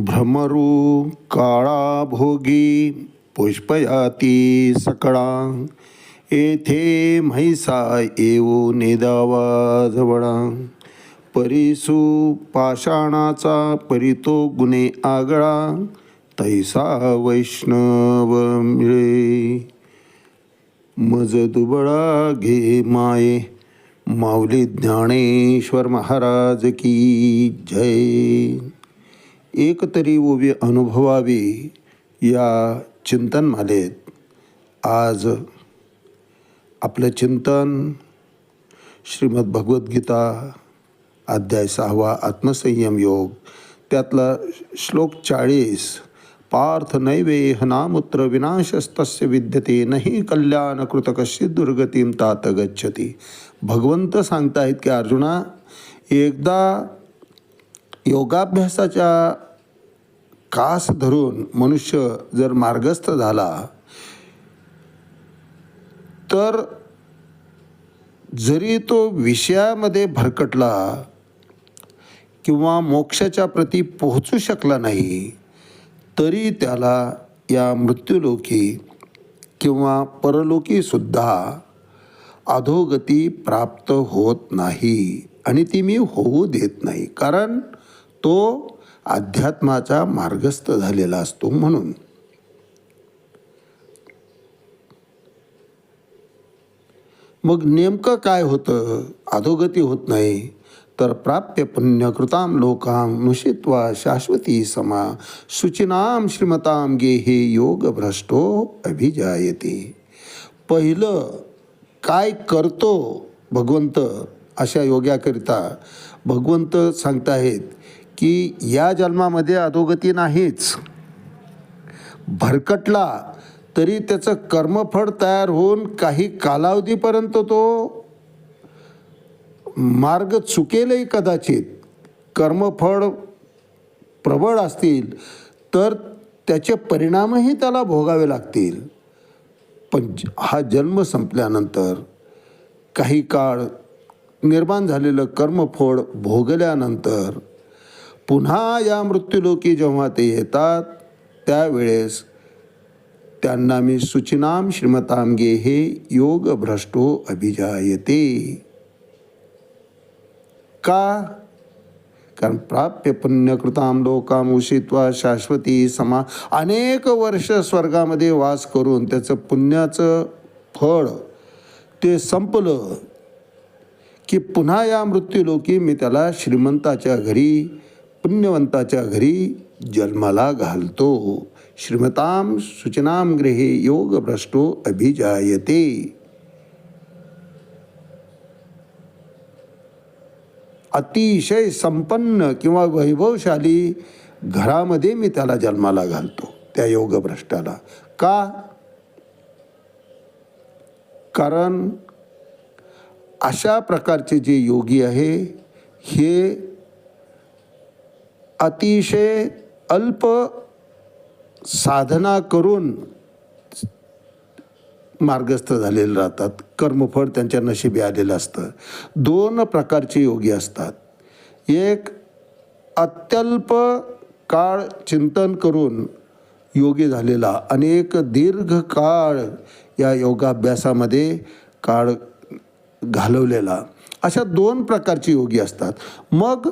भ्रमरू काळा भोगी पुष्पयाती सकळा। येथे म्हैसा येऊ निदावा जवळा परिसू पाषाणाचा परितो गुणे आगळा। तैसा वैष्णव मिळे। मज दुबळा घे माये। माऊली ज्ञानेश्वर महाराज की जय। एकतरी ओवी अनुभवावी या चिंतनमालेत आज आपलं चिंतन श्रीमद भगवद्गीता अध्याय सहावा आत्मसंयम योग त्यातला श्लोक चाळीस पार्थ नैवेह नामुत्र विनाशस्तस्य विद्यते नाही कल्याण कृतकशी दुर्गतीम तात गच्छती। भगवंत सांगतायत की अर्जुना एकदा योगाभ्यासाच्या कास धरून मनुष्य जर मार्गस्थ झाला तर जरी तो विषयामध्ये भरकटला किंवा मोक्षाच्या प्रती पोहोचू शकला नाही तरी त्याला या मृत्यूलोकी किंवा परलोकी सुद्धा अधोगती प्राप्त होत नाही आणि ती मी होऊ देत नाही. कारण तो अध्यात्माचा मार्गस्थ झालेला असतो म्हणून. मग नेमकं काय होतं? अधोगती होत नाही तर प्राप्य पुण्यकृताम लोकाम नुषित्वा शाश्वती समा शुचिनाम श्रीमताम गे हे योग भ्रष्टो अभिजायते. पहिलं काय करतो भगवंत अशा योग्याकरिता? भगवंत सांगताहेत की या जन्मामध्ये अधोगती नाहीच. भरकटला तरी त्याचं कर्मफळ तयार होऊन काही कालावधीपर्यंत तो मार्ग चुकेलही कदाचित. कर्मफळ प्रबळ असतील तर त्याचे परिणामही त्याला भोगावे लागतील. पण हा जन्म संपल्यानंतर काही काळ निर्माण झालेलं कर्मफळ भोगल्यानंतर पुन्हा या मृत्यूलोकी जेव्हा ते येतात त्यावेळेस त्यांना मी सुचिनाम श्रीमतामगे हे योग भ्रष्टो अभिजायते. का? कारण प्राप्य पुण्यकृताम लोकाम उषित्वा शाश्वती समा अनेक वर्ष स्वर्गामध्ये वास करून त्याचं पुण्याचं फळ ते संपलं की पुन्हा या मृत्यूलोकी मी त्याला श्रीमंताच्या घरी पुण्यवंताच्या घरी जन्माला घालतो. श्रीमताम सूचनाम गृहे योग भ्रष्टो अभिजायते. अतिशय संपन्न किंवा वैभवशाली घरामध्ये मी त्याला जन्माला घालतो त्या योगभ्रष्टाला. का? कारण अशा प्रकारचे जे योगी आहे हे अतिशय अल्प साधना करून मार्गस्थ झालेले राहतात. कर्मफळ त्यांच्या नशिबी आलेलं असतं. दोन प्रकारचे योगी असतात. एक अत्यल्प काळ चिंतन करून योगी झालेला अनेक दीर्घ काळ या योगाभ्यासामध्ये काळ घालवलेला. अशा दोन प्रकारचे योगी असतात. मग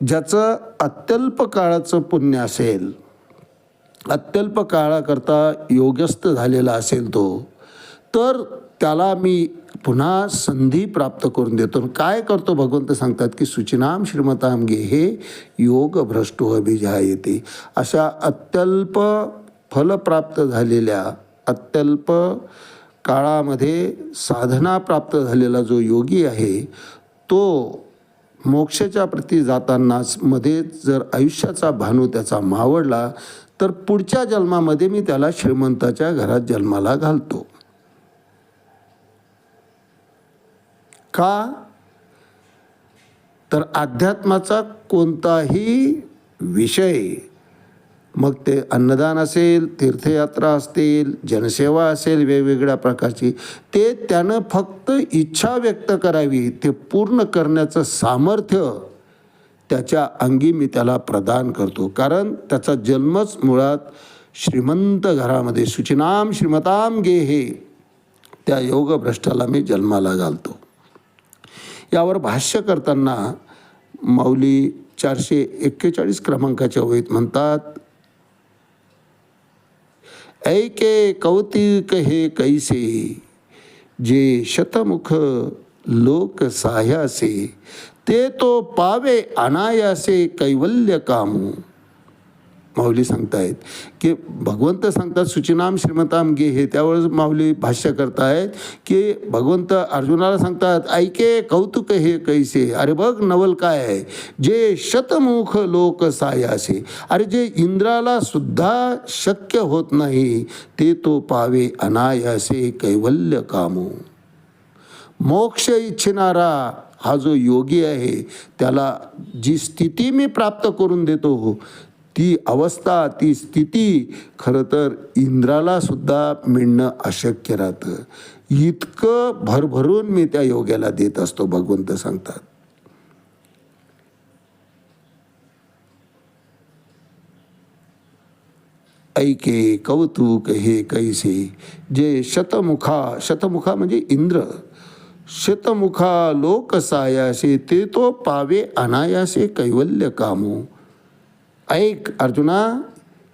ज्याचं अत्यल्प काळाचं पुण्य असेल अत्यल्प काळाकरता योगस्थ झालेला असेल तो तर त्याला मी पुन्हा संधी प्राप्त करून देतो. आणि काय करतो भगवंत सांगतात की सुचिनाम श्रीमताम गे हे योग भ्रष्टो अभिजायते. अशा अत्यल्प फलप्राप्त झालेल्या अत्यल्प काळामध्ये साधना प्राप्त झालेला जो योगी आहे तो मोक्षाच्या प्रती जातानाच मध्येच जर आयुष्याचा भानू त्याचा मावळला तर पुढच्या जन्मामध्ये मी त्याला श्रीमंताच्या घरात जन्माला घालतो. का? तर अध्यात्माचा कोणताही विषय मग ते अन्नदान असेल तीर्थयात्रा असतील जनसेवा असेल वेगवेगळ्या प्रकारची ते त्यानं फक्त इच्छा व्यक्त करावी ते पूर्ण करण्याचं सामर्थ्य त्याच्या अंगी मी त्याला प्रदान करतो. कारण त्याचा जन्मच मुळात श्रीमंत घरामध्ये सुचिनाम श्रीमताम गे हे त्या योगभ्रष्टाला मी जन्माला घालतो. यावर भाष्य करताना माऊली चारशे एक्केचाळीस क्रमांकाच्या वहीत म्हणतात ऐके कौतिक कहे कैसे? जे शतमुख लोक साया से, ते तो पावे अनाया से कैवल्य कामू। माऊली सांगतायत की भगवंत सांगतात सुचिनाम श्रीमताम गे हे त्यावेळेस माऊली भाष्य करतायत की भगवंत अर्जुनाला सांगतात ऐके कौतुक हे कैसे? अरे बघ नवल काय आहे? जे शतमुख लोक सायासे. अरे जे इंद्राला सुद्धा शक्य होत नाही ते तो पावे अनायासे कैवल्य कामो. मोक्ष इच्छिणारा हा जो योगी आहे त्याला जी स्थिती मी प्राप्त करून देतो ती अवस्था ती स्थिती खरं तर इंद्राला सुद्धा मिळणं अशक्य राहतं. इतकं भरभरून मी त्या योग्याला देत असतो भगवंत सांगतात. ऐके कौतुक हे कैसे? जे शतमुखा शतमुखा म्हणजे इंद्र. शतमुखा लोकसायासे ते तो पावे अनायासे कैवल्य कामो. ऐक अर्जुना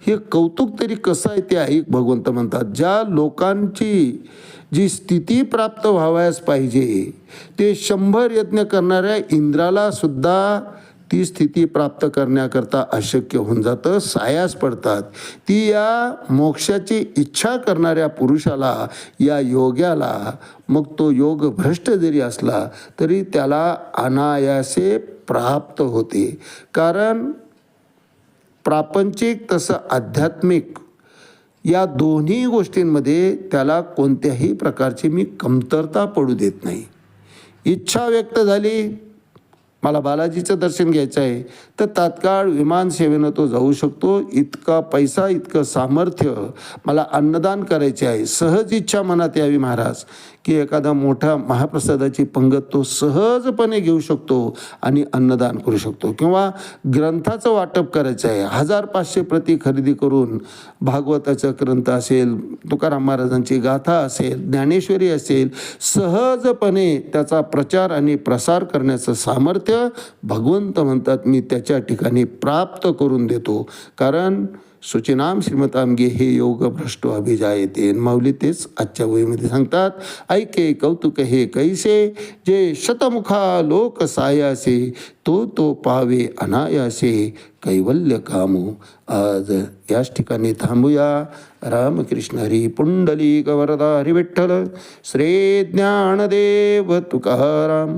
हे कौतुक तरी कसं आहे ते ऐक भगवंत म्हणतात. ज्या लोकांची जी स्थिती प्राप्त व्हावयास पाहिजे ते शंभर यज्ञ करणाऱ्या इंद्राला सुद्धा ती स्थिती प्राप्त करण्याकरता अशक्य होऊन जातं सायास पडतात. ती या मोक्षाची इच्छा करणाऱ्या पुरुषाला या योग्याला मग तो योग भ्रष्ट जरी असला तरी त्याला अनायासे प्राप्त होते. कारण प्रापंचिक तसं आध्यात्मिक या दोन्ही गोष्टींमध्ये त्याला कोणत्याही प्रकारची मी कमतरता पडू देत नाही. इच्छा व्यक्त झाली मला बालाजीचं दर्शन घ्यायचं आहे. तर तात्काळ विमानसेवेनं तो जाऊ शकतो. इतका पैसा इतकं सामर्थ्य मला अन्नदान करायचे आहे. सहज इच्छा मनात यावी महाराज की एखादा मोठा महाप्रसादाची पंगत तो सहजपणे घेऊ शकतो आणि अन्नदान करू शकतो. किंवा ग्रंथाचं वाटप करायचं आहे. हजार पाचशे प्रती खरेदी करून भागवताचा ग्रंथ असेल तुकाराम महाराजांची गाथा असेल ज्ञानेश्वरी असेल सहजपणे त्याचा प्रचार आणि प्रसार करण्याचं सामर्थ्य भगवंत म्हणतात मी त्याच्या ठिकाणी प्राप्त करून देतो. कारण सुचिनाम श्रीमतामगे हे योग भ्रष्टो अभिजायते. माऊली तेच आजच्या वहीमध्ये सांगतात ऐके कौतुक हे कैसे? जे शतमुखा लोक सायासे तो तो पावे अनायासे कैवल्य कामो. आज याच ठिकाणी थांबूया. रामकृष्ण हरी पुंडली वरदा हरी विठ्ठल श्री ज्ञानदेव तुकाराम.